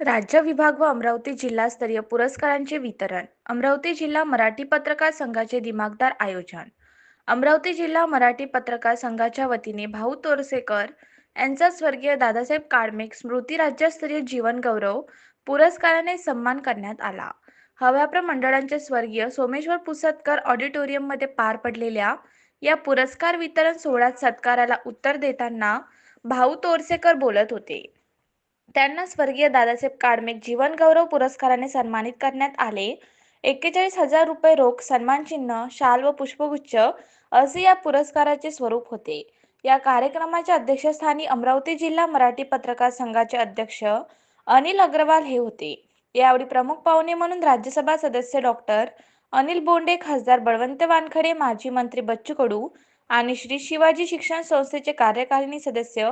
राज्य विभाग व अमरावती जिल्हास्तरीय पुरस्कारांचे वितरण. अमरावती जिल्हा मराठी पत्रकार संघाचे दिमागदार आयोजन. अमरावती जिल्हा मराठी पत्रकार संघाच्या वतीने भाऊ तोरसेकर यांचा स्वर्गीय दादासाहेब काळमेक स्मृती राज्यस्तरीय जीवन गौरव पुरस्काराने सन्मान करण्यात आला. हव्याप्र मंडळांचे स्वर्गीय सोमेश्वर पुसतकर ऑडिटोरियममध्ये पार पडलेल्या या पुरस्कार वितरण सोहळ्यात सत्काराला उत्तर देताना भाऊ तोरसेकर बोलत होते. त्यांना स्वर्गीय दादासाहेब काडमेक जीवन गौरव पुरस्काराने सन्मानित करण्यात आले. एक्केचाळीस हजार रुपये रोख सन्मानचिन्ह शाल व पुष्पगुच्छ असे या पुरस्काराचे स्वरूप होते. या कार्यक्रमाच्या अध्यक्षस्थानी अमरावती जिल्हा मराठी पत्रकार संघाचे अध्यक्ष अनिल अग्रवाल हे होते. यावेळी प्रमुख पाहुणे म्हणून राज्यसभा सदस्य डॉक्टर अनिल बोंडे खासदार बळवंत वानखडे माजी मंत्री बच्चू कडू आणि श्री शिवाजी शिक्षण संस्थेचे कार्यकारिणी सदस्य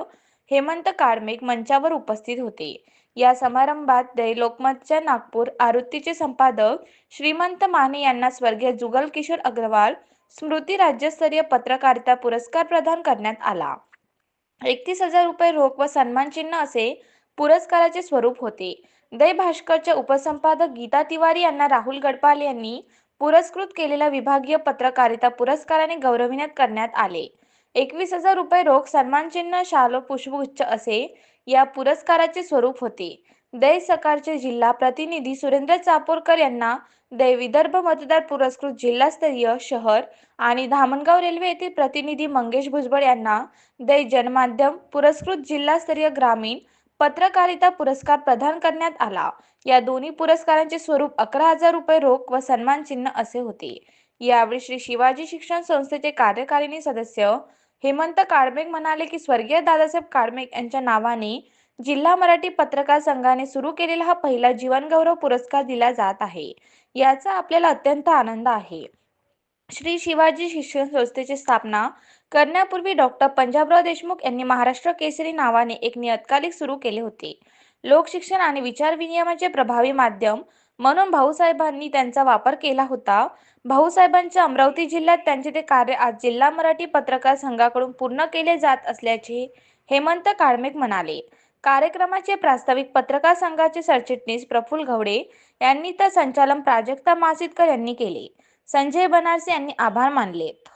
हेमंत कार्मिक मंचावर उपस्थित होते. या समारंभात दै लोकमतच्या नागपूर आवृत्तीचे संपादक श्रीमंत माने यांना स्वर्गीय जुगल किशोर अग्रवाल स्मृती राज्यस्तरीय पत्रकारिता पुरस्कार प्रदान करण्यात आला. एकतीस हजार रुपये रोख व सन्मानचिन्ह असे पुरस्काराचे स्वरूप होते. दै भास्करच्या उपसंपादक गीता तिवारी यांना राहुल गडपाल यांनी पुरस्कृत केलेल्या विभागीय पत्रकारिता पुरस्काराने गौरविण्यात करण्यात आले. एकवीस हजार रुपये रोख सन्मानचिन्ह शाल पुष्पगुच्छ असे या पुरस्काराचे स्वरूप होते. दै सकारचे जिल्हा प्रतिनिधी सुरेंद्र चापोरकर यांना दै विदर्भ मतदार पुरस्कृत जिल्हास्तरीय शहर आणि धामणगाव रेल्वे येथील प्रतिनिधी मंगेश भुजबळ यांना दै जनमाध्यम पुरस्कृत जिल्हास्तरीय ग्रामीण पत्रकारिता पुरस्कार प्रदान करण्यात आला. या दोन्ही पुरस्कारांचे स्वरूप अकरा हजार रुपये रोख व सन्मानचिन्ह असे होते. यावेळी श्री शिवाजी शिक्षण संस्थेचे कार्यकारिणी सदस्य हेमंत काळमेक म्हणाले की स्वर्गीय दादासाहेब काळमेक यांच्या नावाने जिल्हा मराठी पत्रकार संघाने सुरू केलेला हा पहिला जीवनगौरव पुरस्कार दिला जात आहे. याचा आपल्याला अत्यंत आनंद आहे. श्री शिवाजी शिक्षण संस्थेची स्थापना करण्यापूर्वी डॉक्टर पंजाबराव देशमुख यांनी महाराष्ट्र केसरी नावाने एक नियतकालिक सुरू केले होते. लोकशिक्षण आणि विचार विनिमयाचे प्रभावी माध्यम म्हणून भाऊसाहेबांनी त्यांचा वापर केला होता. भाऊसाहेबांच्या अमरावती जिल्ह्यात त्यांचे ते कार्य आज जिल्हा मराठी पत्रकार संघाकडून पूर्ण केले जात असल्याचे हेमंत काळमेक म्हणाले. कार्यक्रमाचे प्रास्ताविक पत्रकार संघाचे सरचिटणीस प्रफुल्ल घवडे यांनी तर संचालन प्राजक्ता मासितकर यांनी केले. संजय बनारसे यांनी आभार मानलेत.